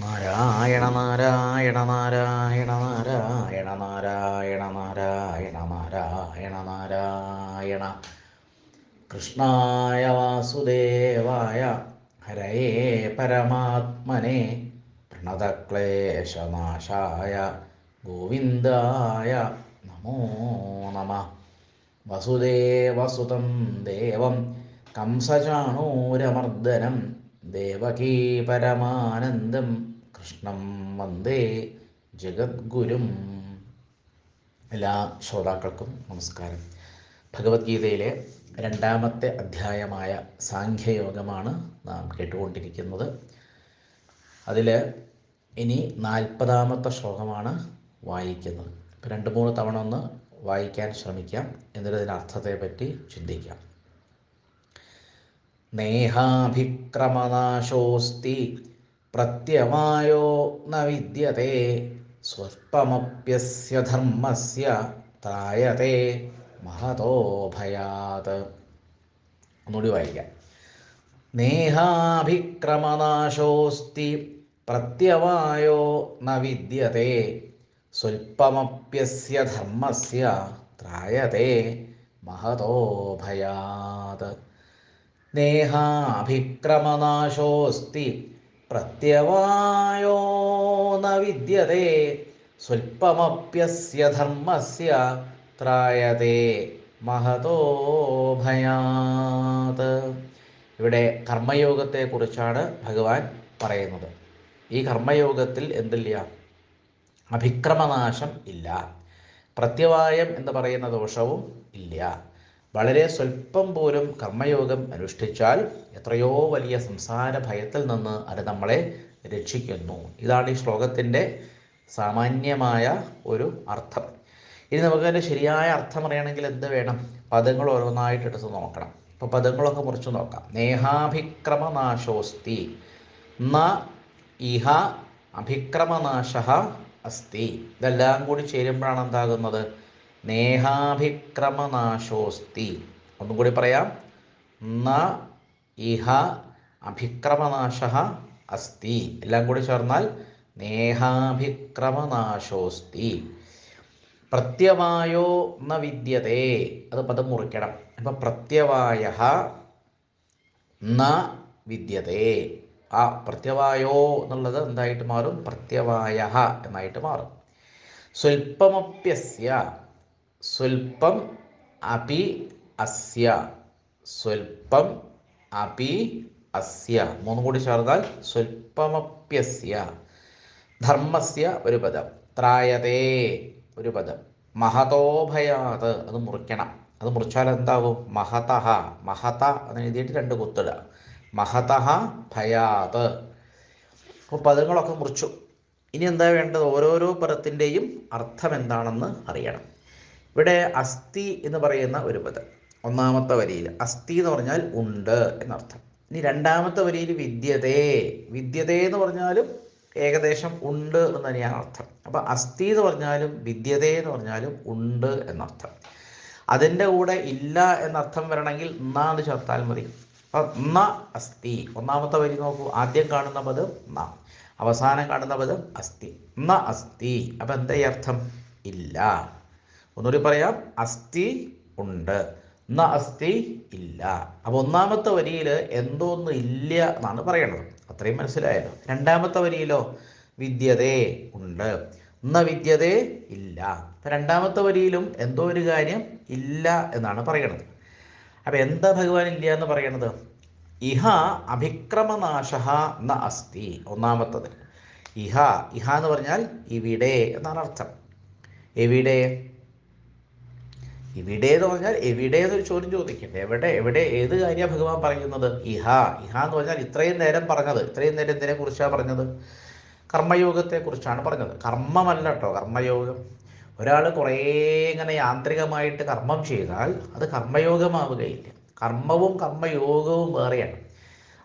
നാരായണ നാരായണ നാരായണ നാരായണ നാരായണ നാരായണ നാരായണ നാരായണ. കൃഷ്ണായ വാസുദേവായ ഹരയേ പരമാത്മനെ. പ്രണതക്ലേശനാശായ ഗോവിന്ദായ നമോ നമ. വസുദേവസുതം ദേവം കംസചാണൂരമർദ്ദനം ദേവകീ പരമാനന്ദം. കൃഷ്ണം വന്ദേ ജഗദ്ഗുരും. എല്ലാ ശ്രോതാക്കൾക്കും നമസ്കാരം. ഭഗവത്ഗീതയിലെ രണ്ടാമത്തെ അധ്യായമായ സാഖ്യയോഗമാണ് നാം കേട്ടുകൊണ്ടിരിക്കുന്നത്. അതിൽ ഇനി നാൽപ്പതാമത്തെ ശ്ലോകമാണ് വായിക്കുന്നത്. ഇപ്പം രണ്ട് മൂന്ന് തവണ ഒന്ന് വായിക്കാൻ ശ്രമിക്കാം. എന്നിട്ട് അതിന്റെ അർത്ഥത്തെപ്പറ്റി ചിന്തിക്കാം. നേഹാഭിക്രമനാശോസ്തി പ്രത്യമായോ ന വിദ്യത്തെ സ്വൽപ്പമപ്യസ്യ ധർമ്മസ്യ ത്രായത്തെ മഹതോ ഭയാത് ഒന്നുകൂടി വായിക്കാം. നേഹാഭിക്രമനാശോസ്തി പ്രത്യവായോ ന വിദ്യത്തെ സ്വൽപ്പമപ്യസ്യ ധർമ്മസ്യ ത്രായത്തെ മഹതോ ഭയാത്. നേഹാഭിക്രമനാശോസ്തി പ്രത്യവായോ ന വിദ്യതേ സ്വൽപ്പമപ്യസ്യ ധർമ്മസ്യ ത്രായതേ മഹതോ ഭയാത്. ഇവിടെ കർമ്മയോഗത്തെക്കുറിച്ചാണ് ഭഗവാൻ പറയുന്നത്. ഈ കർമ്മയോഗത്തിൽ എന്തില്ല? അഭിക്രമനാശം ഇല്ല. പ്രത്യവായം എന്ന് പറയുന്ന ദോഷവും ഇല്ല. വളരെ സ്വല്പം പോലും കർമ്മയോഗം അനുഷ്ഠിച്ചാൽ എത്രയോ വലിയ സംസാര ഭയത്തിൽ നിന്ന് അത് നമ്മളെ രക്ഷിക്കുന്നു. ഇതാണ് ഈ ശ്ലോകത്തിന്റെ സാമാന്യമായ ഒരു അർത്ഥം. ഇനി നമുക്കതിന്റെ ശരിയായ അർത്ഥം അറിയണമെങ്കിൽ എന്ത് വേണം? പദങ്ങൾ ഓരോന്നായിട്ട് എടുത്ത് നോക്കണം. അപ്പോൾ പദങ്ങളൊക്കെ മുറിച്ച് നോക്കാം. നേഹാഭിക്രമനാശോസ്തി. ന ഇഹ അഭിക്രമനാശ അസ്തി. ഇതെല്ലാം കൂടി ചേരുമ്പോഴാണ് എന്താകുന്നത്? നേഹാഭിക്രമനാശോസ്തി. ഒന്നും കൂടി പറയാം. ന ഇഹ അഭിക്രമനാശ അസ്തി. എല്ലാം കൂടി ചേർന്നാൽ നേഹാഭിക്രമനാശോസ്തി. പ്രത്യവായോ ന വിദ്യതേ. അത് പദം മുറിക്കണം. അപ്പം പ്രത്യവായ ന വിദ്യതേ. ആ പ്രത്യവായോ എന്നുള്ളത് എന്തായിട്ട് മാറും? പ്രത്യവായ എന്നായിട്ട് മാറും. സ്വൽപ്പമപ്യസ്യ സ്വൽപ്പം അപി അസ്യ. സ്വൽപ്പം അപി അസ്യ. മൂന്നും കൂടി ചേർന്നാൽ സ്വൽപ്പമപ്യസ്യ ധർമ്മസ്യ ഒരു പദം. ത്രായതേ ഒരു പദം. മഹതോഭയാത്. അത് മുറിക്കണം. അത് മുറിച്ചാൽ എന്താവും? മഹതഹ. മഹത എന്ന് എഴുതിയിട്ട് രണ്ട് കുത്തിടുക. മഹതഹ ഭയാത്. അപ്പോൾ പദങ്ങളൊക്കെ മുറിച്ചു. ഇനി എന്താ വേണ്ടത്? ഓരോരോ പദത്തിന്റെയും അർത്ഥം എന്താണെന്ന് അറിയണം. ഇവിടെ അസ്ഥി എന്ന് പറയുന്ന ഒരു പദം. ഒന്നാമത്തെ വരിയിൽ അസ്ഥി എന്ന് പറഞ്ഞാൽ ഉണ്ട് എന്നർത്ഥം. ഇനി രണ്ടാമത്തെ വരിയിൽ വിദ്യതേ. വിദ്യതേ എന്ന് പറഞ്ഞാലും ഏകദേശം ഉണ്ട് എന്ന് തന്നെയാണ് അർത്ഥം. അപ്പം അസ്ഥി എന്ന് പറഞ്ഞാലും വിദ്യതേ എന്ന് പറഞ്ഞാലും ഉണ്ട് എന്നർത്ഥം. അതിന്റെ കൂടെ ഇല്ല എന്നർത്ഥം വരണമെങ്കിൽ എന്നാന്ന് എന്ന് ചേർത്താൽ മതി. അപ്പം ന അസ്ഥി. ഒന്നാമത്തെ വരി നോക്കൂ. ആദ്യം കാണുന്ന പദം ന. അവസാനം കാണുന്ന പദം അസ്ഥി. ന അസ്ഥി. അപ്പം എന്താ അർത്ഥം? ഇല്ല. ഒന്നുകൂടി പറയാം. അസ്ഥി ഉണ്ട്. ന അസ്ഥി ഇല്ല. അപ്പോൾ ഒന്നാമത്തെ വരിയിൽ എന്തോന്ന് ഇല്ല എന്നാണ് പറയണത്. അത്രയും മനസ്സിലായല്ലോ. രണ്ടാമത്തെ വരിയിലോ വിദ്യതേ ഉണ്ട്. ന വിദ്യതേ ഇല്ല. രണ്ടാമത്തെ വരിയിലും എന്തോ ഒരു കാര്യം ഇല്ല എന്നാണ് പറയണത്. അപ്പം എന്താ ഭഗവാൻ ഇല്ല എന്ന് പറയണത്? ഇഹ അഭിക്രമനാശ ന അസ്തി ഒന്നാമത്തത്. ഇഹ ഇഹ എന്ന് പറഞ്ഞാൽ ഇവിടെ എന്നാണ് അർത്ഥം. എവിടെ? ഇവിടെ എന്ന് പറഞ്ഞാൽ എവിടെ എന്നൊരു ചോദ്യം ചോദിക്കും. എവിടെ എവിടെ ഏത് കാര്യമാണ് ഭഗവാൻ പറയുന്നത്? ഇഹ ഇഹ എന്ന് പറഞ്ഞാൽ ഇത്രയും നേരം പറഞ്ഞത്. ഇത്രയും നേരം എന്തിനെ കുറിച്ചാണ് പറഞ്ഞത്? കർമ്മയോഗത്തെ കുറിച്ചാണ് പറഞ്ഞത്. കർമ്മമല്ല കേട്ടോ കർമ്മയോഗം. ഒരാൾ കുറേ ഇങ്ങനെ യാന്ത്രികമായിട്ട് കർമ്മം ചെയ്താൽ അത് കർമ്മയോഗമാവുകയില്ല. കർമ്മവും കർമ്മയോഗവും വേറെയാണ്.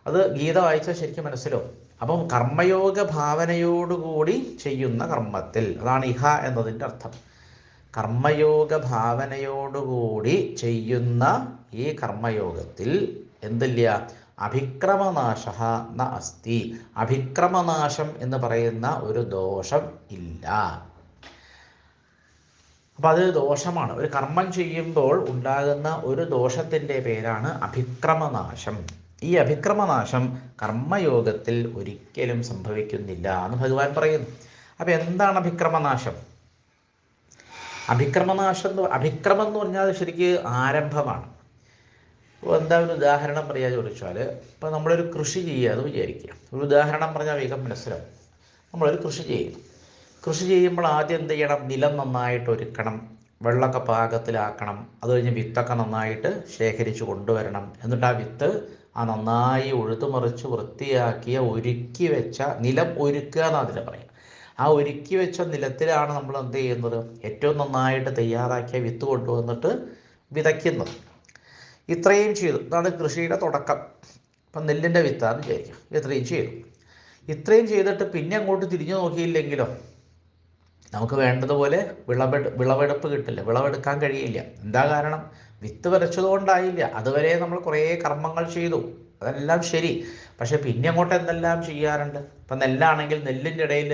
അത് ഗീത വായിച്ചാൽ ശരിക്കും മനസ്സിലാവും. അപ്പം കർമ്മയോഗ ഭാവനയോടുകൂടി ചെയ്യുന്ന കർമ്മത്തിൽ അതാണ് ഇഹ എന്നതിന്റെ അർത്ഥം. കർമ്മയോഗ ഭാവനയോടുകൂടി ചെയ്യുന്ന ഈ കർമ്മയോഗത്തിൽ എന്തില്ല? അഭിക്രമനാശ ന അസ്തി. അഭിക്രമനാശം എന്ന് പറയുന്ന ഒരു ദോഷം ഇല്ല. അപ്പം അത് ദോഷമാണ്. ഒരു കർമ്മം ചെയ്യുമ്പോൾ ഉണ്ടാകുന്ന ഒരു ദോഷത്തിന്റെ പേരാണ് അഭിക്രമനാശം. ഈ അഭിക്രമനാശം കർമ്മയോഗത്തിൽ ഒരിക്കലും സംഭവിക്കുന്നില്ല എന്ന് ഭഗവാൻ പറയുന്നു. അപ്പം എന്താണ് അഭിക്രമനാശം? അഭിക്രമനാശം എന്ന് അഭിക്രമം എന്ന് പറഞ്ഞാൽ ശരിക്ക് ആരംഭമാണ്. ഇപ്പോൾ എന്താ ഒരു ഉദാഹരണം പറയുക ചോദിച്ചാൽ ഇപ്പോൾ നമ്മളൊരു കൃഷി ചെയ്യുക വിചാരിക്കുക. ഒരു ഉദാഹരണം പറഞ്ഞാൽ വേഗം മനസ്സിലാവും. നമ്മളൊരു കൃഷി ചെയ്യുന്നു. കൃഷി ചെയ്യുമ്പോൾ ആദ്യം എന്ത് ചെയ്യണം? നിലം നന്നായിട്ട് ഒരുക്കണം. വെള്ളമൊക്കെ പാകത്തിലാക്കണം. അത് കഴിഞ്ഞ് വിത്തൊക്കെ നന്നായിട്ട് ശേഖരിച്ച് കൊണ്ടുവരണം. എന്നിട്ട് ആ വിത്ത് ആ നന്നായി ഉഴുതുമറിച്ച് വൃത്തിയാക്കിയ ഒരുക്കി വെച്ച നിലം ഒരുക്കുക എന്നാണ് അതിനെ പറയുക. ആ ഒരുക്കി വെച്ച നിലത്തിലാണ് നമ്മൾ എന്ത് ചെയ്യുന്നത്? ഏറ്റവും നന്നായിട്ട് തയ്യാറാക്കിയ വിത്ത് കൊണ്ടുവന്നിട്ട് വിതയ്ക്കുന്നത്. ഇത്രയും ചെയ്തു. ഇതാണ് കൃഷിയുടെ തുടക്കം. ഇപ്പം നെല്ലിന്റെ വിത്താന്ന് വിചാരിക്കും ഇത്രയും ചെയ്തു. ഇത്രയും ചെയ്തിട്ട് പിന്നെ അങ്ങോട്ട് തിരിഞ്ഞു നോക്കിയില്ലെങ്കിലോ നമുക്ക് വേണ്ടതുപോലെ വിളവെടു വിളവെടുപ്പ് കിട്ടില്ല. വിളവെടുക്കാൻ കഴിയില്ല. എന്താ കാരണം? വിത്ത് വരച്ചതുകൊണ്ടായില്ല. അതുവരെ നമ്മൾ കുറേ കർമ്മങ്ങൾ ചെയ്തു. അതെല്ലാം ശരി. പക്ഷെ പിന്നെ അങ്ങോട്ട് എന്തെല്ലാം ചെയ്യാറുണ്ട്? ഇപ്പം നെല്ലാണെങ്കിൽ നെല്ലിന്റെ ഇടയിൽ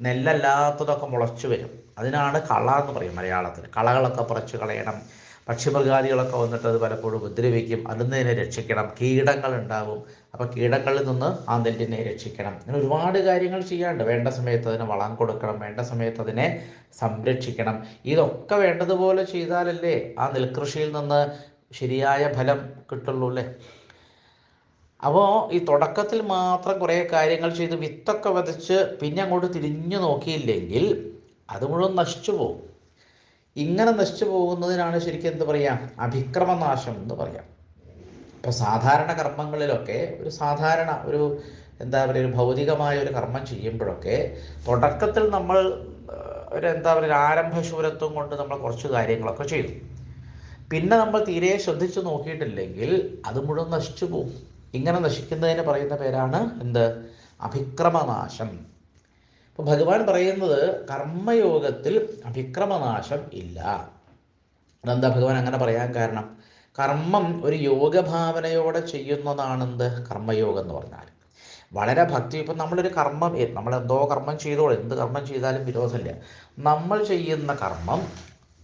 നെല്ലല്ലാത്തതൊക്കെ മുളച്ചു വരും. അതിനാണ് കള എന്ന് പറയും മലയാളത്തിൽ. കളകളൊക്കെ പറിച്ചു കളയണം. പക്ഷിമൃഗാദികളൊക്കെ വന്നിട്ട് അത് പലപ്പോഴും ഉപദ്രവിക്കും. ഇതിനെ രക്ഷിക്കണം. കീടങ്ങൾ ഉണ്ടാവും. അപ്പോൾ കീടങ്ങളിൽ നിന്ന് ആ നെല്ലിനെ രക്ഷിക്കണം. അങ്ങനെ ഒരുപാട് കാര്യങ്ങൾ ചെയ്യാണ്ട് വേണ്ട സമയത്ത് അതിന് വളം കൊടുക്കണം. വേണ്ട സമയത്ത് അതിനെ സംരക്ഷിക്കണം. ഇതൊക്കെ വേണ്ടതുപോലെ ചെയ്താലല്ലേ ആ നെൽകൃഷിയിൽ നിന്ന് ശരിയായ ഫലം കിട്ടുള്ളൂ അല്ലേ? അപ്പോൾ ഈ തുടക്കത്തിൽ മാത്രം കുറേ കാര്യങ്ങൾ ചെയ്ത് വിത്തൊക്കെ വതച്ച് പിന്നെ അങ്ങോട്ട് തിരിഞ്ഞു നോക്കിയില്ലെങ്കിൽ അത് മുഴുവൻ നശിച്ചു പോകും. ഇങ്ങനെ നശിച്ചു പോകുന്നതിനാണ് ശരിക്കും എന്ത് പറയാം? അഭിക്രമനാശം എന്ന് പറയാം. ഇപ്പോൾ സാധാരണ കർമ്മങ്ങളിലൊക്കെ ഒരു സാധാരണ ഒരു എന്താ പറയുക ഒരു ഭൗതികമായ ഒരു കർമ്മം ചെയ്യുമ്പോഴൊക്കെ തുടക്കത്തിൽ നമ്മൾ ഒരു എന്താ പറയുക ആരംഭശൂരത്വം കൊണ്ട് നമ്മൾ കുറച്ച് കാര്യങ്ങളൊക്കെ ചെയ്തു. പിന്നെ നമ്മൾ തീരെ ശ്രദ്ധിച്ചു നോക്കിയിട്ടില്ലെങ്കിൽ അത് മുഴുവൻ നശിച്ചു പോകും. ഇങ്ങനെ നശിക്കുന്നതിന് പറയുന്ന പേരാണ് എന്ത്? അഭിക്രമനാശം. ഇപ്പൊ ഭഗവാൻ പറയുന്നത് കർമ്മയോഗത്തിൽ അഭിക്രമനാശം ഇല്ല. അതെന്താ ഭഗവാൻ അങ്ങനെ പറയാൻ കാരണം? കർമ്മം ഒരു യോഗഭാവനയോടെ ചെയ്യുന്നതാണെന്ത്? കർമ്മയോഗം എന്ന് പറഞ്ഞാൽ. വളരെ ഭക്തി. ഇപ്പം നമ്മളൊരു കർമ്മം നമ്മൾ എന്തോ കർമ്മം ചെയ്തോളൂ. എന്ത് കർമ്മം ചെയ്താലും വിരോധമില്ല. നമ്മൾ ചെയ്യുന്ന കർമ്മം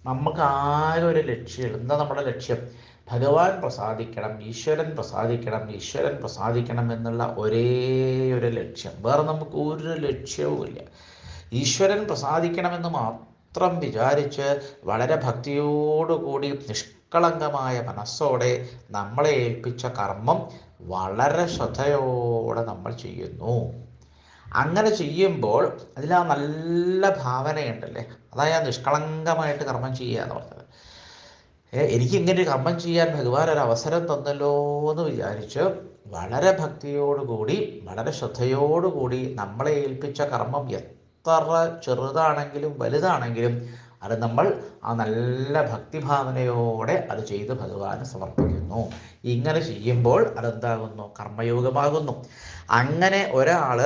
നമുക്ക് ആകെ ഒരു ലക്ഷ്യം എന്താ നമ്മുടെ ലക്ഷ്യം? ഭഗവാൻ പ്രസാദിക്കണം ഈശ്വരൻ പ്രസാദിക്കണം ഈശ്വരൻ പ്രസാദിക്കണം എന്നുള്ള ഒരേ ഒരു ലക്ഷ്യം. വേറെ നമുക്ക് ഒരു ലക്ഷ്യവുമില്ല ഈശ്വരൻ പ്രസാദിക്കണമെന്ന് മാത്രം വിചാരിച്ച് വളരെ ഭക്തിയോടുകൂടി നിഷ്കളങ്കമായ മനസ്സോടെ നമ്മളെ ഏൽപ്പിച്ച കർമ്മം വളരെ ശ്രദ്ധയോടെ നമ്മൾ ചെയ്യുന്നു. അങ്ങനെ ചെയ്യുമ്പോൾ അതിൽ ആ നല്ല ഭാവനയുണ്ടല്ലേ? അതായത് നിഷ്കളങ്കമായിട്ട് കർമ്മം ചെയ്യുക എന്ന് പറഞ്ഞത്. എനിക്ക് ഇങ്ങനെ ഒരു കർമ്മം ചെയ്യാൻ ഭഗവാൻ ഒരു അവസരം തന്നല്ലോ എന്ന് വിചാരിച്ച് വളരെ ഭക്തിയോടുകൂടി വളരെ ശ്രദ്ധയോടുകൂടി നമ്മളെ ഏൽപ്പിച്ച കർമ്മം എത്ര ചെറുതാണെങ്കിലും വലുതാണെങ്കിലും അത് നമ്മൾ ആ നല്ല ഭക്തിഭാവനയോടെ അത് ചെയ്ത് ഭഗവാന് സമർപ്പിക്കുന്നു. ഇങ്ങനെ ചെയ്യുമ്പോൾ അതെന്താകുന്നു? കർമ്മയോഗമാകുന്നു. അങ്ങനെ ഒരാൾ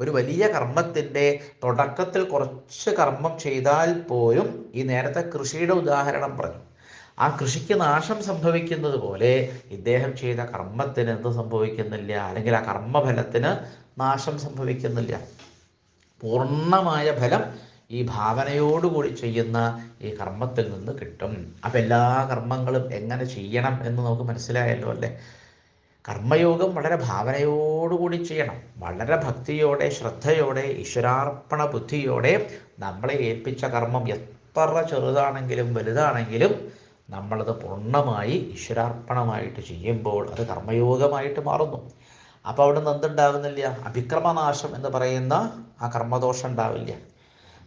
ഒരു വലിയ കർമ്മത്തിന്റെ തുടക്കത്തിൽ കുറച്ച് കർമ്മം ചെയ്താൽ പോലും ഈ നേരത്തെ കൃഷിയുടെ ഉദാഹരണം പറഞ്ഞു. ആ കൃഷിക്ക് നാശം സംഭവിക്കുന്നത് പോലെ ഇദ്ദേഹം ചെയ്ത കർമ്മത്തിന് എന്ത് സംഭവിക്കുന്നില്ല? അല്ലെങ്കിൽ ആ കർമ്മഫലത്തിന് നാശം സംഭവിക്കുന്നില്ല. പൂർണമായ ഫലം ഈ ഭാവനയോടുകൂടി ചെയ്യുന്ന ഈ കർമ്മത്തിൽ നിന്ന് കിട്ടും. അപ്പം എല്ലാ കർമ്മങ്ങളും എങ്ങനെ ചെയ്യണം എന്ന് നമുക്ക് മനസ്സിലായല്ലോ അല്ലേ? കർമ്മയോഗം വളരെ ഭാവനയോടുകൂടി ചെയ്യണം. വളരെ ഭക്തിയോടെ ശ്രദ്ധയോടെ ഈശ്വരാർപ്പണ ബുദ്ധിയോടെ നമ്മളെ ഏൽപ്പിച്ച കർമ്മം എത്ര ചെറുതാണെങ്കിലും വലുതാണെങ്കിലും നമ്മളത് പൂർണമായി ഈശ്വരാർപ്പണമായിട്ട് ചെയ്യുമ്പോൾ അത് കർമ്മയോഗമായിട്ട് മാറുന്നു. അപ്പോൾ അവിടെ നിന്ന് എന്തുണ്ടാകുന്നില്ല അഭിക്രമനാശം എന്ന് പറയുന്ന ആ കർമ്മദോഷം ഉണ്ടാവില്ല.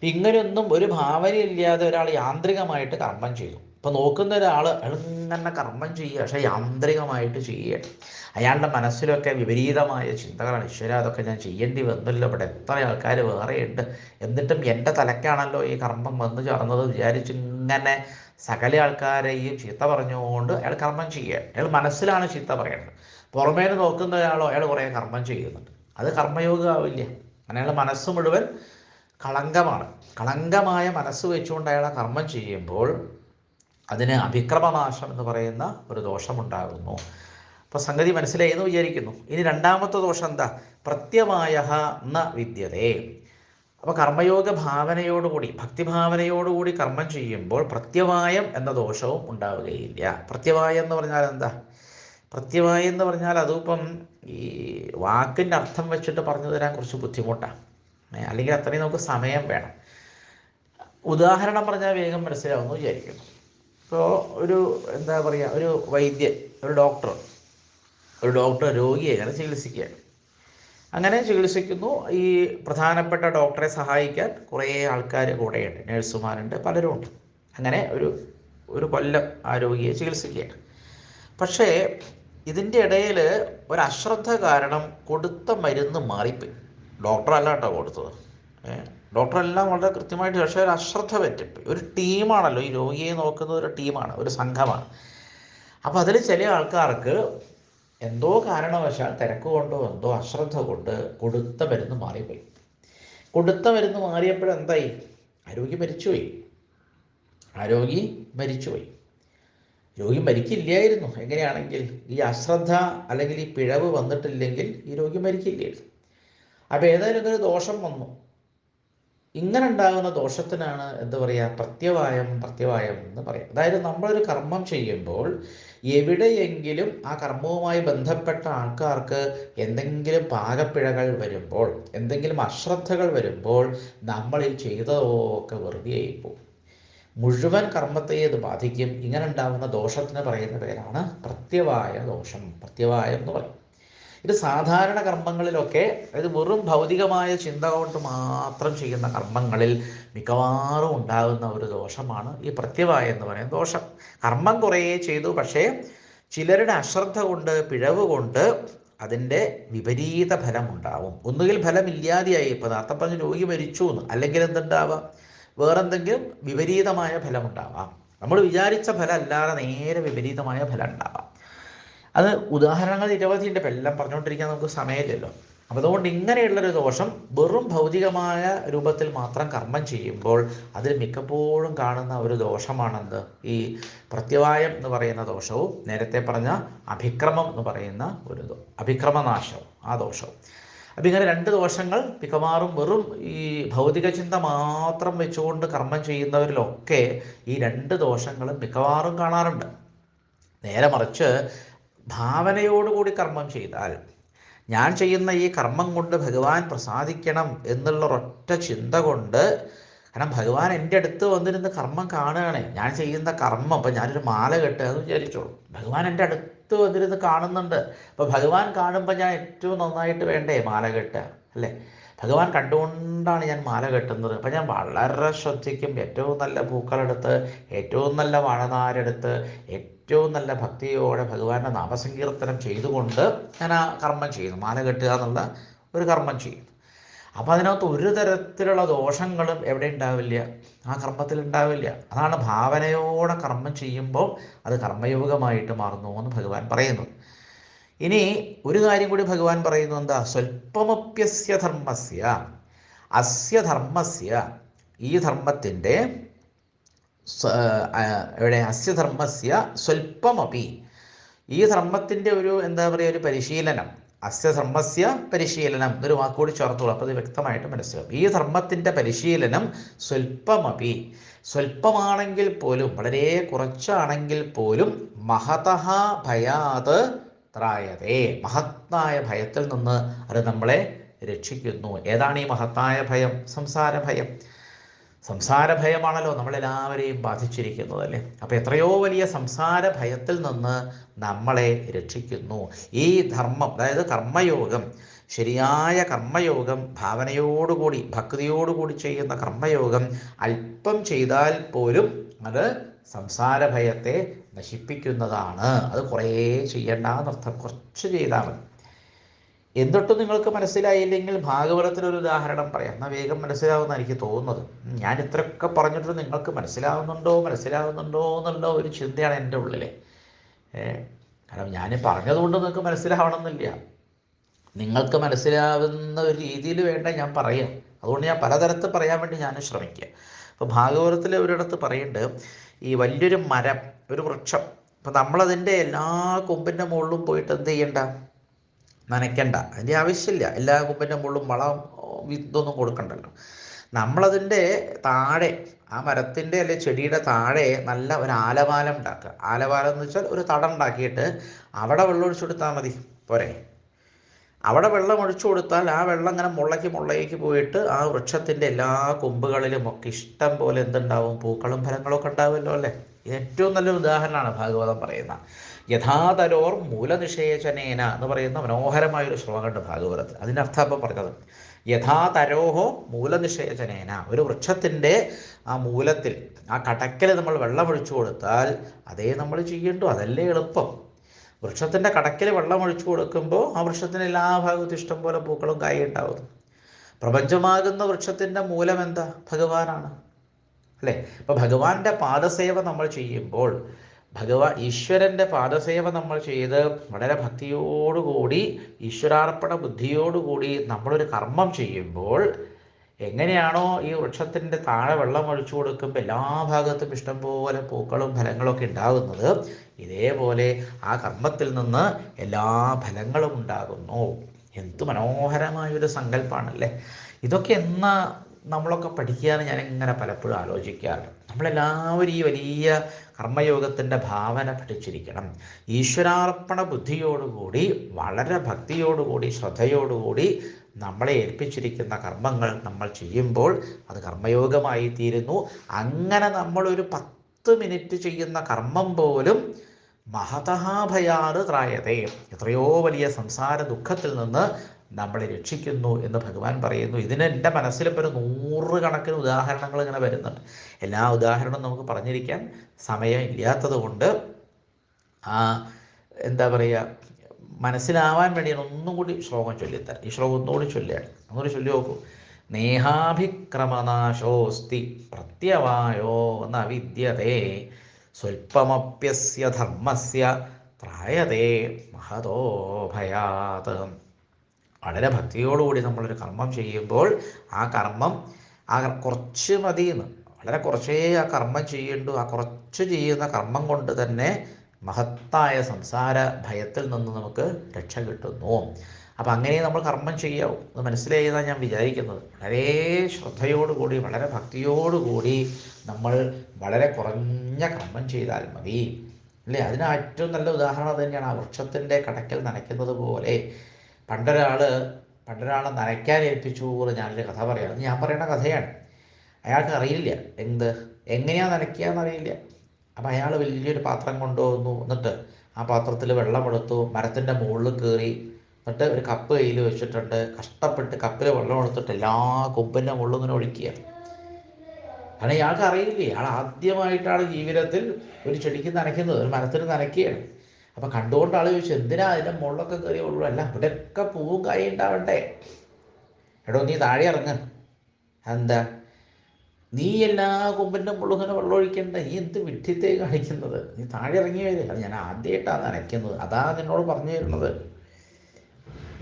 ഇങ്ങനെയൊന്നും ഒരു ഭാവനയില്ലാതെ ഒരാൾ യാന്ത്രികമായിട്ട് കർമ്മം ചെയ്തു. ഇപ്പം നോക്കുന്ന ഒരാൾ അങ്ങനെ കർമ്മം ചെയ്യുക പക്ഷേ യാന്ത്രികമായിട്ട് ചെയ്യുക അയാളുടെ മനസ്സിലൊക്കെ വിപരീതമായ ചിന്തകളാണ്. ഈശ്വര അതൊക്കെ ഞാൻ ചെയ്യേണ്ടി വന്നല്ലോ. ഇവിടെ എത്ര ആൾക്കാർ വേറെയുണ്ട്. എന്നിട്ടും എന്റെ തലക്കാണല്ലോ ഈ കർമ്മം വന്നു ചേർന്നത് വിചാരിച്ച് ഇങ്ങനെ സകല ആൾക്കാരെയും ചീത്ത പറഞ്ഞുകൊണ്ട് അയാൾ കർമ്മം ചെയ്യുക. അയാൾ മനസ്സിലാണ് ചീത്ത പറയുന്നത്. പുറമേന്ന് നോക്കുന്ന ഒരാളോ അയാൾ കുറേ കർമ്മം ചെയ്യുന്നുണ്ട്. അത് കർമ്മയോഗമാവില്ല. അങ്ങനെ അയാൾ മനസ്സ് മുഴുവൻ കളങ്കമാണ്. കളങ്കമായ മനസ്സ് വെച്ചുകൊണ്ട് അയാൾ കർമ്മം ചെയ്യുമ്പോൾ അതിന് അഭിക്രമനാശം എന്ന് പറയുന്ന ഒരു ദോഷമുണ്ടാകുന്നു. അപ്പോൾ സംഗതി മനസ്സിലായി എന്ന് വിചാരിക്കുന്നു. ഇനി രണ്ടാമത്തെ ദോഷം എന്താ? പ്രത്യമായ ന വിദ്യതേ. അപ്പോൾ കർമ്മയോഗ ഭാവനയോടുകൂടി ഭക്തിഭാവനയോടുകൂടി കർമ്മം ചെയ്യുമ്പോൾ പ്രത്യവായം എന്ന ദോഷവും ഉണ്ടാവുകയില്ല. പ്രത്യവായം എന്ന് പറഞ്ഞാൽ എന്താ? പ്രത്യവായം എന്ന് പറഞ്ഞാൽ അതിപ്പം ഈ വാക്കിന്റെ അർത്ഥം വെച്ചിട്ട് പറഞ്ഞു തരാൻ കുറച്ച് ബുദ്ധിമുട്ടാണ് അല്ലെങ്കിൽ അത്രയും നമുക്ക് സമയം വേണം. ഉദാഹരണം പറഞ്ഞാൽ വേഗം മനസ്സിലാവുമെന്ന് വിചാരിക്കുന്നു. ഇപ്പോൾ ഒരു എന്താ പറയുക ഒരു വൈദ്യൻ ഒരു ഡോക്ടർ ഒരു ഡോക്ടർ രോഗിയെ അങ്ങനെ ചികിത്സിക്കുകയാണ്. അങ്ങനെ ചികിത്സിക്കുന്നു. ഈ പ്രധാനപ്പെട്ട ഡോക്ടറെ സഹായിക്കാൻ കുറേ ആൾക്കാർ കൂടെയുണ്ട്. നേഴ്സുമാരുണ്ട് പലരും ഉണ്ട് അങ്ങനെ ഒരു ഒരു കൊല്ലം ആ രോഗിയെ ചികിത്സിക്കുകയാണ്. പക്ഷേ ഇതിന്റെ ഇടയിൽ ഒരു അശ്രദ്ധ കാരണം കൊടുത്ത മരുന്ന് മാറിപ്പോയി. ഡോക്ടറല്ല കേട്ടോ കൊടുത്തത്. ഡോക്ടറെല്ലാം വളരെ കൃത്യമായിട്ട് പക്ഷേ ഒരു അശ്രദ്ധ പറ്റിപ്പോയി. ഒരു ടീമാണല്ലോ ഈ രോഗിയെ നോക്കുന്ന ഒരു ടീമാണ് ഒരു സംഘമാണ്. അപ്പോൾ അതിൽ ചില ആൾക്കാർക്ക് എന്തോ കാരണവശാൽ തിരക്ക് കൊണ്ടോ എന്തോ അശ്രദ്ധ കൊണ്ട് കൊടുത്ത മരുന്ന് മാറിപ്പോയി. കൊടുത്ത മരുന്ന് മാറിയപ്പോഴെന്തായി ആരോഗ്യം മരിച്ചുപോയി. ആരോഗ്യ മരിച്ചുപോയി. രോഗി മരിക്കില്ലായിരുന്നു. എങ്ങനെയാണെങ്കിൽ ഈ അശ്രദ്ധ അല്ലെങ്കിൽ ഈ പിഴവ് വന്നിട്ടില്ലെങ്കിൽ ഈ രോഗി മരിക്കില്ലായിരുന്നു. അപ്പോൾ ഏതായാലും ഇതൊരു ദോഷം വന്നു. ഇങ്ങനെ ഉണ്ടാകുന്ന ദോഷത്തിനാണ് എന്താ പറയുക പ്രത്യവായം പ്രത്യവായം എന്ന് പറയാം അതായത് നമ്മളൊരു കർമ്മം ചെയ്യുമ്പോൾ എവിടെയെങ്കിലും ആ കർമ്മവുമായി ബന്ധപ്പെട്ട ആൾക്കാർക്ക് എന്തെങ്കിലും പാകപ്പിഴകൾ വരുമ്പോൾ എന്തെങ്കിലും അശ്രദ്ധകൾ വരുമ്പോൾ നമ്മളിൽ ചെയ്തതൊക്കെ വെറുതെ പോകും. മുഴുവൻ കർമ്മത്തെ ഇത് ബാധിക്കും. ഇങ്ങനെ ഉണ്ടാകുന്ന ദോഷത്തിന് പറയുന്ന പേരാണ് പ്രത്യവായ ദോഷം. പ്രത്യവായം എന്ന് പറയും. ഇത് സാധാരണ കർമ്മങ്ങളിലൊക്കെ അതായത് വെറും ഭൗതികമായ ചിന്ത കൊണ്ട് മാത്രം ചെയ്യുന്ന കർമ്മങ്ങളിൽ മിക്കവാറും ഉണ്ടാകുന്ന ഒരു ദോഷമാണ് ഈ പ്രത്യവായ എന്ന് പറയുന്ന ദോഷം. കർമ്മം കുറേ ചെയ്തു പക്ഷേ ചിലരുടെ അശ്രദ്ധ കൊണ്ട് പിഴവ് കൊണ്ട് അതിന്റെ വിപരീത ഫലം ഉണ്ടാവും ഒന്നുകിൽ ഫലം ഇല്ലാതെയായി ഇപ്പം നേരത്തെ പറഞ്ഞ് രോഗി മരിച്ചു എന്ന് അല്ലെങ്കിൽ എന്തുണ്ടാവാം? വേറെന്തെങ്കിലും വിപരീതമായ ഫലം ഉണ്ടാവാം നമ്മൾ വിചാരിച്ച ഫലം അല്ലാതെ നേരെ വിപരീതമായ ഫലം ഉണ്ടാവാം അത് ഉദാഹരണങ്ങൾ നിരവധിയുണ്ട് ഇപ്പം എല്ലാം പറഞ്ഞുകൊണ്ടിരിക്കാൻ നമുക്ക് സമയമില്ലല്ലോ. അപ്പം അതുകൊണ്ട് ഇങ്ങനെയുള്ളൊരു ദോഷം വെറും ഭൗതികമായ രൂപത്തിൽ മാത്രം കർമ്മം ചെയ്യുമ്പോൾ അതിൽ മിക്കപ്പോഴും കാണുന്ന ഒരു ദോഷമാണെന്ത്? ഈ പ്രത്യവായം എന്ന് പറയുന്ന ദോഷവും നേരത്തെ പറഞ്ഞ അഭിക്രമം എന്ന് പറയുന്ന ഒരു അഭിക്രമനാശവും ആ ദോഷവും. അപ്പം ഇങ്ങനെ രണ്ട് ദോഷങ്ങൾ മിക്കവാറും വെറും ഈ ഭൗതിക ചിന്ത മാത്രം വെച്ചുകൊണ്ട് കർമ്മം ചെയ്യുന്നവരിലൊക്കെ ഈ രണ്ട് ദോഷങ്ങളും മിക്കവാറും കാണാറുണ്ട്. നേരെ മറിച്ച് ഭാവനയോടുകൂടി കർമ്മം ചെയ്താൽ ഞാൻ ചെയ്യുന്ന ഈ കർമ്മം കൊണ്ട് ഭഗവാൻ പ്രസാദിക്കണം എന്നുള്ള ഒറ്റ ചിന്ത കൊണ്ട് കാരണം ഭഗവാൻ എന്റെ അടുത്ത് വന്നിരുന്ന് കർമ്മം കാണുകയാണ്. ഞാൻ ചെയ്യുന്ന കർമ്മം അപ്പം ഞാനൊരു മാല കെട്ടുക എന്ന് വിചാരിച്ചോളൂ. ഭഗവാൻ എന്റെ അടുത്ത് വന്നിരുന്ന് കാണുന്നുണ്ട്. അപ്പോൾ ഭഗവാൻ കാണുമ്പോൾ ഞാൻ ഏറ്റവും നന്നായിട്ട് വേണ്ടേ മാല കെട്ടുക? അല്ലേ? ഭഗവാൻ കണ്ടുകൊണ്ടാണ് ഞാൻ മാല കെട്ടുന്നത്. അപ്പം ഞാൻ വളരെ ശ്രദ്ധിക്കും. ഏറ്റവും നല്ല പൂക്കളെടുത്ത് ഏറ്റവും നല്ല വാഴനാരെടുത്ത് ഏറ്റവും നല്ല ഭക്തിയോടെ ഭഗവാന്റെ നാമസങ്കീർത്തനം ചെയ്തുകൊണ്ട് ഞാൻ ആ കർമ്മം ചെയ്യുന്നു. മാല കെട്ടുക എന്നുള്ള ഒരു കർമ്മം ചെയ്യുന്നു. അപ്പം അതിനകത്ത് ഒരു തരത്തിലുള്ള ദോഷങ്ങളും എവിടെ ഉണ്ടാവില്ല. ആ കർമ്മത്തിൽ ഉണ്ടാവില്ല. അതാണ് ഭാവനയോടെ കർമ്മം ചെയ്യുമ്പോൾ അത് കർമ്മയോഗമായിട്ട് മാറുന്നു എന്ന് ഭഗവാൻ പറയുന്നു. ഇനി ഒരു കാര്യം കൂടി ഭഗവാൻ പറയുന്നു എന്താ? സ്വൽപ്പമപ്യസ്യ ധർമ്മസ്യ. അസ്യ ധർമ്മസ്യ. ഈ ധർമ്മത്തിന്റെ എവിടെ? അസ്യ ധർമ്മസ്യ സ്വൽപ്പമപി ഈ ധർമ്മത്തിന്റെ ഒരു എന്താ പറയുക ഒരു പരിശീലനം. അസ്യ ധർമ്മസ്യ പരിശീലനം എന്നൊരു വാക്കുകൂടി ചേർത്തോളൂ അപ്പോൾ അത് വ്യക്തമായിട്ട് മനസ്സിലാവും. ഈ ധർമ്മത്തിന്റെ പരിശീലനം സ്വൽപ്പമപി സ്വൽപ്പമാണെങ്കിൽ പോലും വളരെ കുറച്ചാണെങ്കിൽ പോലും മഹതഹ ഭയാത് ത്രായതേ മഹത്തായ ഭയത്തിൽ നിന്ന് അത് നമ്മളെ രക്ഷിക്കുന്നു. ഏതാണ് ഈ മഹത്തായ ഭയം? സംസാര ഭയം. സംസാര ഭയമാണല്ലോ നമ്മളെല്ലാവരെയും ബാധിച്ചിരിക്കുന്നത് അല്ലേ? അപ്പോൾ എത്രയോ വലിയ സംസാര ഭയത്തിൽ നിന്ന് നമ്മളെ രക്ഷിക്കുന്നു. ഈ ധർമ്മം അതായത് കർമ്മയോഗം ശരിയായ കർമ്മയോഗം ഭാവനയോടുകൂടി ഭക്തിയോടുകൂടി ചെയ്യുന്ന കർമ്മയോഗം അല്പം ചെയ്താൽ പോലും അത് സംസാര ഭയത്തെ നശിപ്പിക്കുന്നതാണ്. അത് കുറേ ചെയ്യേണ്ട എന്നർത്ഥം കുറച്ച് ചെയ്താൽ മതി. എന്നിട്ടും നിങ്ങൾക്ക് മനസ്സിലായില്ലെങ്കിൽ ഭാഗവതത്തിനൊരു ഉദാഹരണം പറയാം. എന്നാൽ വേഗം മനസ്സിലാവുന്ന എനിക്ക് തോന്നുന്നത്. ഞാൻ ഇത്രയൊക്കെ പറഞ്ഞിട്ട് നിങ്ങൾക്ക് മനസ്സിലാവുന്നുണ്ടോ? മനസ്സിലാവുന്നുണ്ടോ എന്നുള്ള ഒരു ചിന്തയാണ് എന്റെ ഉള്ളിൽ കാരണം ഞാൻ പറഞ്ഞതുകൊണ്ട് നിങ്ങൾക്ക് മനസ്സിലാവണമെന്നില്ല. നിങ്ങൾക്ക് മനസ്സിലാവുന്ന ഒരു രീതിയിൽ വേണ്ട ഞാൻ പറയാം. അതുകൊണ്ട് ഞാൻ പലതരത്തിൽ പറയാൻ വേണ്ടി ഞാൻ ശ്രമിക്കുക. അപ്പോൾ ഭാഗവതത്തിൽ ഒരിടത്ത് പറയുന്നുണ്ട് ഈ വലിയൊരു മരം ഒരു വൃക്ഷം. അപ്പം നമ്മളതിന്റെ എല്ലാ കൊമ്പിന്റെ മുകളിലും പോയിട്ട് എന്ത് ചെയ്യണ്ട? നനയ്ക്കണ്ട. അതിന്റെ ആവശ്യമില്ല. എല്ലാ കൊമ്പിന്റെ മുകളിലും വളം ഇതൊന്നും കൊടുക്കണ്ടല്ലോ. നമ്മളതിന്റെ താഴെ ആ മരത്തിന്റെ അല്ലെ ചെടിയുടെ താഴെ നല്ല ഒരു ആലവാലം ഉണ്ടാക്കുക. ആലവാലം എന്ന് വെച്ചാൽ ഒരു തടം ഉണ്ടാക്കിയിട്ട് അവിടെ വെള്ളം ഒഴിച്ചു കൊടുത്താൽ മതി. പോരെ. അവിടെ വെള്ളം ഒഴിച്ചു കൊടുത്താൽ ആ വെള്ളം ഇങ്ങനെ മുള്ളയ്ക്ക് മുള്ളയ്ക്ക് പോയിട്ട് ആ വൃക്ഷത്തിന്റെ എല്ലാ കൊമ്പുകളിലും ഒക്കെ ഇഷ്ടം പോലെ എന്തുണ്ടാവും? പൂക്കളും ഫലങ്ങളും ഒക്കെ ഉണ്ടാവുമല്ലോ അല്ലേ? ഏറ്റവും നല്ല ഉദാഹരണമാണ് ഭാഗവതം പറയുന്ന. യഥാതരോർ മൂലനിഷേചനേന എന്ന് പറയുന്ന മനോഹരമായൊരു ശ്ലോകമുണ്ട് ഭാഗവതത്തിൽ. അതിന്റെ അർത്ഥം അപ്പം പറഞ്ഞത് യഥാതരോഹോ മൂലനിഷേചനേന. ഒരു വൃക്ഷത്തിന്റെ ആ മൂലത്തിൽ ആ കടക്കൽ നമ്മൾ വെള്ളം ഒഴിച്ചു കൊടുത്താൽ അതേ നമ്മൾ ചെയ്യേണ്ടു അതല്ലേ എളുപ്പം. വൃക്ഷത്തിന്റെ കടക്കിൽ വെള്ളം ഒഴിച്ചു കൊടുക്കുമ്പോൾ ആ വൃക്ഷത്തിന് എല്ലാ ഭാഗത്തും ഇഷ്ടം പോലെ പൂക്കളും കായും ഉണ്ടാവുന്നു പ്രപഞ്ചമാകുന്ന വൃക്ഷത്തിന്റെ മൂലം എന്താ? ഭഗവാനാണ്. അല്ലേ? അപ്പോൾ ഭഗവാന്റെ പാദസേവ നമ്മൾ ചെയ്യുമ്പോൾ ഭഗവാൻ ഈശ്വരന്റെ പാദസേവ നമ്മൾ ചെയ്ത് വളരെ ഭക്തിയോടുകൂടി ഈശ്വരാർപ്പണ ബുദ്ധിയോടുകൂടി നമ്മളൊരു കർമ്മം ചെയ്യുമ്പോൾ എങ്ങനെയാണോ ഈ വൃക്ഷത്തിന്റെ താഴെ വെള്ളം ഒഴിച്ചു കൊടുക്കുമ്പോൾ എല്ലാ ഭാഗത്തും ഇഷ്ടംപോലെ പൂക്കളും ഫലങ്ങളും ഒക്കെ ഉണ്ടാകുന്നത്. ഇതേപോലെ ആ കർമ്മത്തിൽ നിന്ന് എല്ലാ ഫലങ്ങളും ഉണ്ടാകുന്നു. എന്ത് മനോഹരമായൊരു സങ്കല്പമാണല്ലേ ഇതൊക്കെ എന്നാ നമ്മളൊക്കെ പഠിക്കുകയെന്ന് ഞാൻ ഇങ്ങനെ പലപ്പോഴും ആലോചിക്കാറുണ്ട്. നമ്മളെല്ലാവരും ഈ വലിയ കർമ്മയോഗത്തിന്റെ ഭാവന പഠിച്ചിരിക്കണം. ഈശ്വരാർപ്പണ ബുദ്ധിയോടുകൂടി വളരെ ഭക്തിയോടുകൂടി ശ്രദ്ധയോടുകൂടി നമ്മളെ ഏൽപ്പിച്ചിരിക്കുന്ന കർമ്മങ്ങൾ നമ്മൾ ചെയ്യുമ്പോൾ അത് കർമ്മയോഗമായി തീരുന്നു. അങ്ങനെ നമ്മളൊരു പത്ത് മിനിറ്റ് ചെയ്യുന്ന കർമ്മം പോലും മഹതഹാഭയാറ് ത്രായതേ. എത്രയോ വലിയ സംസാര ദുഃഖത്തിൽ നിന്ന് നമ്മളെ രക്ഷിക്കുന്നു എന്ന് ഭഗവാൻ പറയുന്നു. ഇതിന് എന്റെ മനസ്സിലിപ്പോൾ ഒരു നൂറുകണക്കിന് ഉദാഹരണങ്ങൾ ഇങ്ങനെ വരുന്നുണ്ട്. എല്ലാ ഉദാഹരണവും നമുക്ക് പറഞ്ഞിരിക്കാൻ സമയം ഇല്ലാത്തത് കൊണ്ട് ആ എന്താ പറയുക മനസ്സിലാവാൻ വേണ്ടി ഞാൻ ഒന്നും കൂടി ശ്ലോകം ചൊല്ലിത്തരാം. ഈ ശ്ലോകം ഒന്നുകൂടി ചൊല്ലുകയാണ് ഒന്നുകൂടി ചൊല്ലി നോക്കൂ. നേഹാഭിക്രമനാശോസ്തി പ്രത്യവായോ ന വിദ്യതേ സ്വൽപ്പമപ്യസ്യ ധർമ്മസ്യ ത്രായതേ മഹതോ ഭയാത്. വളരെ ഭക്തിയോടുകൂടി നമ്മളൊരു കർമ്മം ചെയ്യുമ്പോൾ ആ കർമ്മം ആ കുറച്ച് മതിയെന്ന്. വളരെ കുറച്ചേ ആ കർമ്മം ചെയ്യേണ്ടു. ആ കുറച്ച് ചെയ്യുന്ന കർമ്മം കൊണ്ട് തന്നെ മഹത്തായ സംസാര ഭയത്തിൽ നിന്ന് നമുക്ക് രക്ഷ കിട്ടുന്നു. അപ്പം അങ്ങനെ നമ്മൾ കർമ്മം ചെയ്യാവും. അത് മനസ്സിലായതാണ് ഞാൻ വിചാരിക്കുന്നത്. വളരെ ശ്രദ്ധയോടുകൂടി വളരെ ഭക്തിയോടുകൂടി നമ്മൾ വളരെ കുറഞ്ഞ കർമ്മം ചെയ്താൽ മതി. അല്ലേ? അതിന് ഏറ്റവും നല്ല ഉദാഹരണം തന്നെയാണ് ആ വൃക്ഷത്തിന്റെ കടക്കൽ നനയ്ക്കുന്നത് പോലെ. പണ്ടൊരാൾ പണ്ടൊരാളെ നനയ്ക്കാൻ ഏൽപ്പിച്ചു എന്ന് ഞാനൊരു കഥ പറയാം അത് ഞാൻ പറയുന്ന കഥയാണ്. അയാൾക്ക് അറിയില്ല എന്ത് എങ്ങനെയാണ് നനയ്ക്കുക അറിയില്ല. അപ്പം അയാൾ വലിയൊരു പാത്രം കൊണ്ടുവന്നു. എന്നിട്ട് ആ പാത്രത്തിൽ വെള്ളമെടുത്തു മരത്തിന്റെ മുകളിൽ കയറി. എന്നിട്ട് ഒരു കപ്പ് കയ്യിൽ വെച്ചിട്ടുണ്ട്. കഷ്ടപ്പെട്ട് കപ്പിൽ വെള്ളം എടുത്തിട്ട് എല്ലാ കൊമ്പിന്റെ മുകളിൽ ഇങ്ങനെ ഒഴിക്കുക കാരണം ഇയാൾക്ക് അറിയില്ലേ. ഇയാൾ ആദ്യമായിട്ടാണ് ജീവിതത്തിൽ ഒരു ചെടിക്ക് നനയ്ക്കുന്നത്. ഒരു മരത്തിന് നനയ്ക്കുകയാണ്. അപ്പം കണ്ടുകൊണ്ട് ആൾ ചോദിച്ചു എന്തിനാ അതിന്റെ മുകളിലൊക്കെ കയറി ഉള്ളൂ അല്ല ഇവിടെയൊക്കെ പൂവും കായ ഉണ്ടാവണ്ടേ. എടോ നീ താഴെ ഇറങ്ങ്. എന്താ നീ എല്ലാ കൊമ്പിന്റെ മുള്ളുങ്ങനെ വെള്ളം ഒഴിക്കണ്ട? നീ എന്ത് വിഡ്ഢിത്തേ കാണിക്കുന്നത്? നീ താഴെ ഇറങ്ങി അത് ഞാൻ ആദ്യമായിട്ടാണ് നനയ്ക്കുന്നത്. അതാ നിന്നോട് പറഞ്ഞു തരുന്നത്.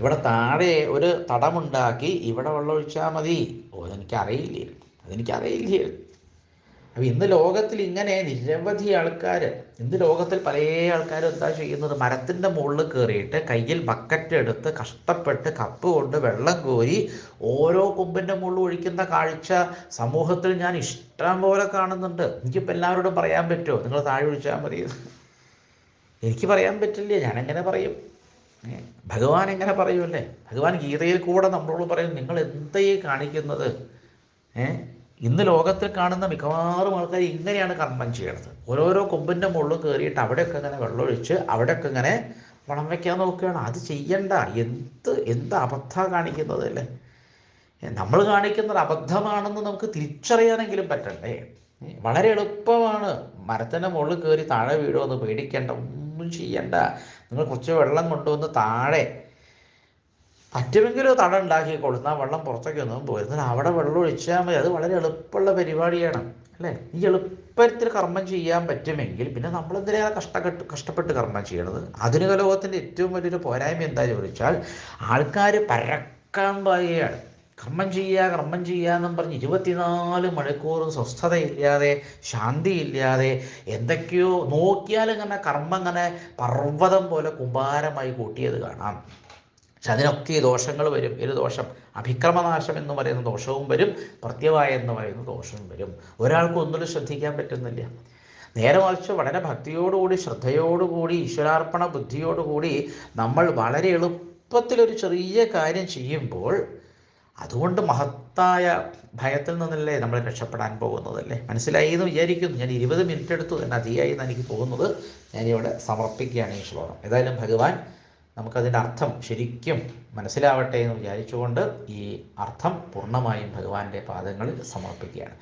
ഇവിടെ താഴെ ഒരു തടമുണ്ടാക്കി ഇവിടെ വെള്ളം ഒഴിച്ചാൽ മതി. ഓ അതെനിക്കറിയില്ലേ. അതെനിക്കറിയില്ലേ. അപ്പം ഇന്ന് ലോകത്തിൽ ഇങ്ങനെ നിരവധി ആൾക്കാർ ഇന്ന് ലോകത്തിൽ പല ആൾക്കാരും എന്താ ചെയ്യുന്നത്? മരത്തിന്റെ മുകളിൽ കയറിയിട്ട് കയ്യിൽ ബക്കറ്റ് എടുത്ത് കഷ്ടപ്പെട്ട് കപ്പ് കൊണ്ട് വെള്ളം കോരി ഓരോ കൊമ്പിന്റെ മുകളിൽ ഒഴിക്കുന്ന കാഴ്ച സമൂഹത്തിൽ ഞാൻ ഇഷ്ടം പോലെ കാണുന്നുണ്ട്. എനിക്കിപ്പോൾ എല്ലാവരോടും പറയാൻ പറ്റുമോ? നിങ്ങൾ താഴെ ഒഴിച്ചാൽ മതി. എനിക്ക് പറയാൻ പറ്റില്ല. ഞാൻ എങ്ങനെ പറയും ഭഗവാൻ എങ്ങനെ പറയുമല്ലേ ഭഗവാൻ ഗീതയിൽ കൂടെ നമ്മളോട് പറയും നിങ്ങൾ എന്തേ കാണിക്കുന്നത്? ഏ ഇന്ന് ലോകത്തിൽ കാണുന്ന മിക്കവാറും ആൾക്കാർ ഇങ്ങനെയാണ് കർമ്മം ചെയ്യണത്. ഓരോരോ കൊമ്പിന്റെ മുകളിൽ കയറിയിട്ട് അവിടെയൊക്കെ ഇങ്ങനെ വെള്ളമൊഴിച്ച് അവിടെയൊക്കെ ഇങ്ങനെ പണം വയ്ക്കാൻ നോക്കുകയാണ്. അത് ചെയ്യണ്ട. എന്ത് എന്ത് അബദ്ധ കാണിക്കുന്നത് അല്ലേ? നമ്മൾ കാണിക്കുന്നത് അബദ്ധമാണെന്ന് നമുക്ക് തിരിച്ചറിയാനെങ്കിലും പറ്റണ്ടേ? വളരെ എളുപ്പമാണ്. മരത്തിന്റെ മുകളിൽ കയറി താഴെ വീഴുമെന്ന് പേടിക്കേണ്ട. ഒന്നും ചെയ്യണ്ട. നിങ്ങൾ കുറച്ച് വെള്ളം കൊണ്ടുവന്ന് താഴെ പറ്റുമെങ്കിലും തട ഉണ്ടാക്കി എന്നാൽ വെള്ളം പുറത്തേക്ക് ഒന്നും പോയിരുന്നില്ല അവിടെ വെള്ളം ഒഴിച്ചാൽ മതി. അത് വളരെ എളുപ്പമുള്ള പരിപാടിയാണ് അല്ലേ? ഈ എളുപ്പത്തിൽ കർമ്മം ചെയ്യാൻ പറ്റുമെങ്കിൽ പിന്നെ നമ്മൾ എന്തിനാണ് കഷ്ടപ്പെട്ട് കഷ്ടപ്പെട്ട് കർമ്മം ചെയ്യണത്? ആധുനിക ലോകത്തിന്റെ ഏറ്റവും വലിയൊരു പോരായ്മ എന്താ ചോദിച്ചാൽ ആൾക്കാർ പരക്കാൻ പറയുകയാണ് കർമ്മം ചെയ്യുക കർമ്മം ചെയ്യുക എന്നും പറഞ്ഞ് ഇരുപത്തിനാല് മണിക്കൂറും സ്വസ്ഥതയില്ലാതെ ശാന്തിയില്ലാതെ എന്തൊക്കെയോ നോക്കിയാൽ ഇങ്ങനെ കർമ്മം ഇങ്ങനെ പർവതം പോലെ കുമ്പാരമായി കൂട്ടിയത് കാണാം. പക്ഷെ അതിനൊക്കെ ദോഷങ്ങൾ വരും. ഒരു ദോഷം അഭിക്രമനാശം എന്ന് പറയുന്ന ദോഷവും വരും പ്രത്യവായ എന്ന് പറയുന്ന ദോഷവും വരും. ഒരാൾക്ക് ഒന്നിലും ശ്രദ്ധിക്കാൻ പറ്റുന്നില്ല. നേരെ മറിച്ച് വളരെ ഭക്തിയോടുകൂടി ശ്രദ്ധയോടുകൂടി ഈശ്വരാർപ്പണ ബുദ്ധിയോടുകൂടി നമ്മൾ വളരെ എളുപ്പത്തിലൊരു ചെറിയ കാര്യം ചെയ്യുമ്പോൾ അതുകൊണ്ട് മഹത്തായ ഭയത്തിൽ നിന്നല്ലേ നമ്മൾ രക്ഷപ്പെടാൻ പോകുന്നതല്ലേ? മനസ്സിലായി എന്ന് വിചാരിക്കുന്നു. ഞാൻ ഇരുപത് മിനിറ്റ് എടുത്തു തന്നെ അതിയായി എന്ന് എനിക്ക് തോന്നുന്നത്. ഞാനിവിടെ സമർപ്പിക്കുകയാണ് ഈ ശ്ലോകം. ഏതായാലും ഭഗവാൻ നമുക്കതിന്റെ അർത്ഥം ശരിക്കും മനസ്സിലാവട്ടെ എന്ന് വിചാരിച്ചുകൊണ്ട് ഈ അർത്ഥം പൂർണമായും ഭഗവാന്റെ പാദങ്ങളിൽ സമർപ്പിക്കുകയാണ്.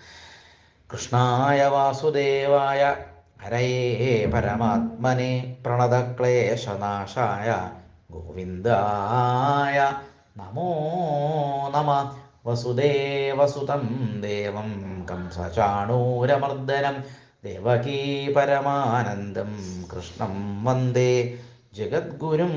കൃഷ്ണായ വാസുദേവായ ഹരയേ പരമാത്മനെ പ്രണതക്ലേശനാശായ ഗോവിന്ദായ നമോ നമ. വസുദേവസുതം ദേവം കംസചാണൂരമർദ്ദനം ദേവകീ പരമാനന്ദം കൃഷ്ണം വന്ദേ. ജഗദ്ഗുരും